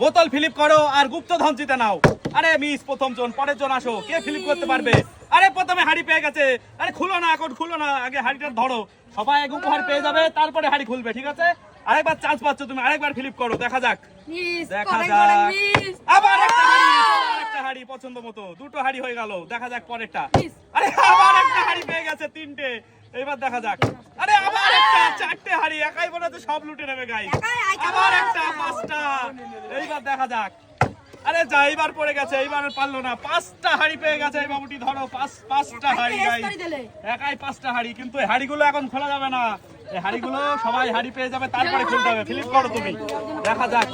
বোতল ফিলিপ করো আর গুপ্ত ধন জিতে নাও। আরে মিস প্রথম জন পরের জন আসো। কে ফিলিপ করতে পারবে? আরে প্রথমে হাড়ি পেয়ে গেছে। আরে খুলো না এখন খুলো না আগে হাড়িটা ধরো। সবাই এক উপহার পেয়ে যাবে তারপরে হাড়ি খুলবে ঠিক আছে? আরেকবার চান্স পাচ্ছ তুমি আরেকবার ফিলিপ করো দেখা যাক। দেখা যাক। আবার একটা হাড়ি একটা হাড়ি পছন্দ মতো। দুটো হাড়ি হয়ে গেল দেখা যাক পরেরটা। আরে আবার একটা হাড়ি পেয়ে গেছে তিনটে। এবার দেখা যাক। আরে একটা চারটে হাড়ি একাই মনে সব লুটে নেবে গাই আবার একটা পাঁচটা। এইবার দেখা যাক। আরে যা এইবার পড়ে গেছে এইবার পারল না। পাঁচটা হাড়ি পেয়ে গেছে এই বাবুটি ধরো পাঁচ পাঁচটা হাড়ি গাই। একাই পাঁচটা হাড়ি কিন্তু এই হাড়িগুলো এখন খোলা যাবে না। এই হাড়িগুলো সবাই হাড়ি পেয়ে যাবে তারপরে খুলতে হবে। ফিলিপ করো তুমি। দেখা যাক।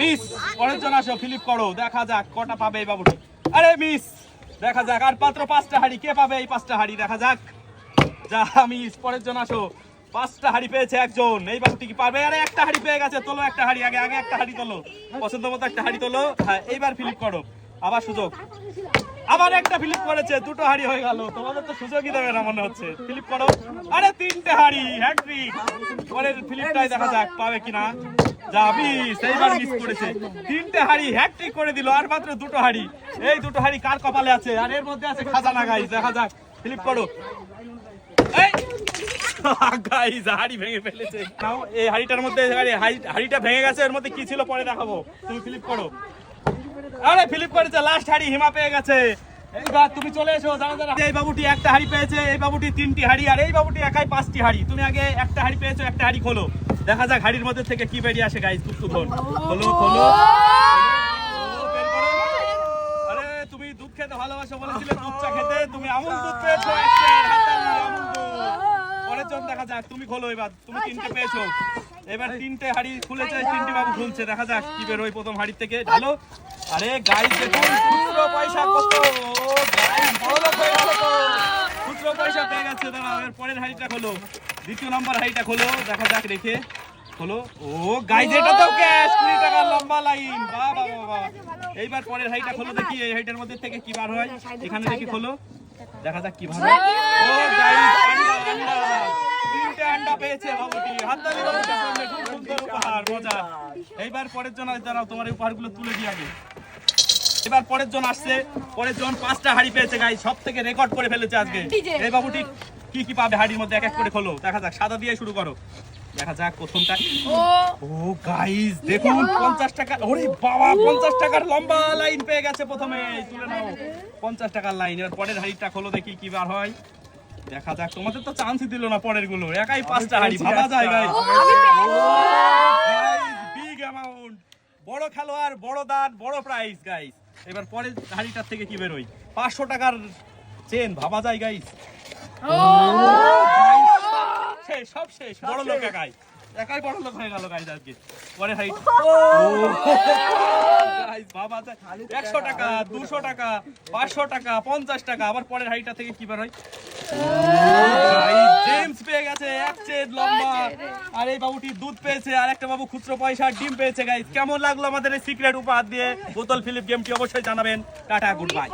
মিস পরের জন আসো ফিলিপ করো। দেখা যাক কটা পাবে এই বাবুটি। আরে মিস দেখা যাক। আর পাত্র পাঁচটা হাড়ি কে পাবে এই পাঁচটা হাড়ি? দেখা যাক। যা মিস পরের জন আসো। পাঁচটা হাড়ি পেয়েছে একজন। এই বাবুটি কি পারবে? আরে, একটা হাড়ি পেয়ে গেছে। তোলো একটা হাড়ি, আগে আগে একটা হাড়ি তোলো। পছন্দ মতো একটা হাড়ি তোলো। হ্যাঁ এইবার ফিলিপ করো। আবার সুযোগ। আবার একটা ফিলিপ করেছে। দুটো হাড়ি হয়ে গেল। তোমাদের তো সুযোগই দেবে না মনে হচ্ছে। ফিলিপ করো। আরে, তিনটে হাড়ি হ্যাট্রিক পরের ফিলিপটাই দেখা যাক পাবে কিনা। যাবি সেইবার মিস করেছে। তিনটে হাড়ি হ্যাট্রিক করে দিল, আর মাত্র দুটো হাড়ি। এই দুটো হাড়ি কার কপালে আছে? আর এর মধ্যে আছে খাজানা গাই দেখা যাক। ফিলিপ করো। গাইস হাড়ি ভেঙে ফেলেছে। নাও, এই হাড়িটার মধ্যে হাড়ি- হাড়ি- হাড়িটা ভেঙে গেছে, এর মধ্যে কি ছিল পরে দেখাবো। তুমি করো। আরে করেছে লাস্ট হাড়ি হিমা পেয়ে গেছে। তুমি চলে এসো যারা এই বাবুটি একটা হাড়ি পেয়েছে, এই বাবুটি তিনটি হাড়ি, আর এই বাবুটি একাই পাঁচটি হাড়ি। তুমি আগে একটা হাড়ি পেয়েছ, একটা হাড়ি খোলো। দেখা যাক হাড়ির মধ্যে থেকে কি বেরিয়ে আসে গাইস ধন খোলো খোলো। আরে, তুমি দুধ খেতে ভালোবাসো বলেছিলে, দুধ চা খেতে। তুমি আমুল দুধ পেয়েছ একটা হাতালি আমুল দুধ পরের জন দেখা যাক তুমি খোলো এবার তুমি তিনটে পেয়েছ। এবার তিনটে হাড়ি খুলেছে তিনটে বাবু খুলছে দেখা যাক কি বেরোয় প্রথম হাড়ি থেকে। ঢালো। আরে গাই দেখুন খুচরো পয়সা কত? ও গাই বড়লোক হয়ে গেল তো। খুচরো পয়সা পেয়ে গেছে দাঁড়াও এর পরের হাড়িটা খোলো। দ্বিতীয় নম্বর হাড়িটা খোলো দেখা যাক রেখে খোলো। ও গাই যেটা তো ক্যাশ কুড়ি টাকা লম্বা লাইন বাহ বাহ বাহ এইবার পরের হাড়িটা খোলো দেখি এই হাড়িটার মধ্যে থেকে কি বার হয়। এখানে দেখি খোলো। দেখা যাক কি ভালো ও গাইস আন্ডা আন্ডা তিনটে আন্ডা পেয়েছে বাবুটি হাততালি বাবুটির জন্য খুব সুন্দর উপহার মজা। এইবার পরের জন দাঁড়াও তোমার এই উপহারগুলো তুলে দিই আগে এবার পরের জন আসছে পরের জন পাঁচটা হাড়ি পেয়েছে গাই সব থেকে রেকর্ড করে ফেলেছে আজকে। এই বাবুটি কি কি পাবে হাড়ির মধ্যে এক এক করে খোলো। দেখা যাক সাদা দিয়ে শুরু করো। দেখা যাক প্রথমটা। ও। ও গাইস দেখুন পঞ্চাশ টাকা ওরে বাবা পঞ্চাশ টাকার লম্বা লাইন পেয়ে গেছে প্রথমে তুলে নাও। পঞ্চাশ টাকার লাইন এবার পরের হাড়িটা খোলো দেখি কি বার হয়। দেখা যাক তোমাদের তো চান্সই দিল না পরেরগুলো। একাই পাঁচটা হাড়ি ভাবা যায় গাইস বিগ অ্যামাউন্ট বড় খেলোয়াড় বড় দান বড় প্রাইস গাইস এবার পরের হাড়িটার থেকে কি বেরোয় পাঁচশো টাকার চেন ভাবা যায় গাইস শেষ সব শেষ। বড় লোক একাই। একাই বড় লোক হয়ে গেল গাইস আজকে। পরে হাইট গাইস বাবা একশো টাকা দুশো টাকা পাঁচশো টাকা পঞ্চাশ টাকা। আবার পরের হাইটটা থেকে কি বার হয় জেমস পেয়ে গেছে এক লম্বা। আর এই বাবুটি দুধ পেয়েছে আর একটা বাবু খুচরো পয়সা ডিম পেয়েছে কেমন লাগল আমাদের এই সিক্রেট উপহার দিয়ে? বোতল ফিলিপ গেমটি অবশ্যই জানাবেন। Tata good bye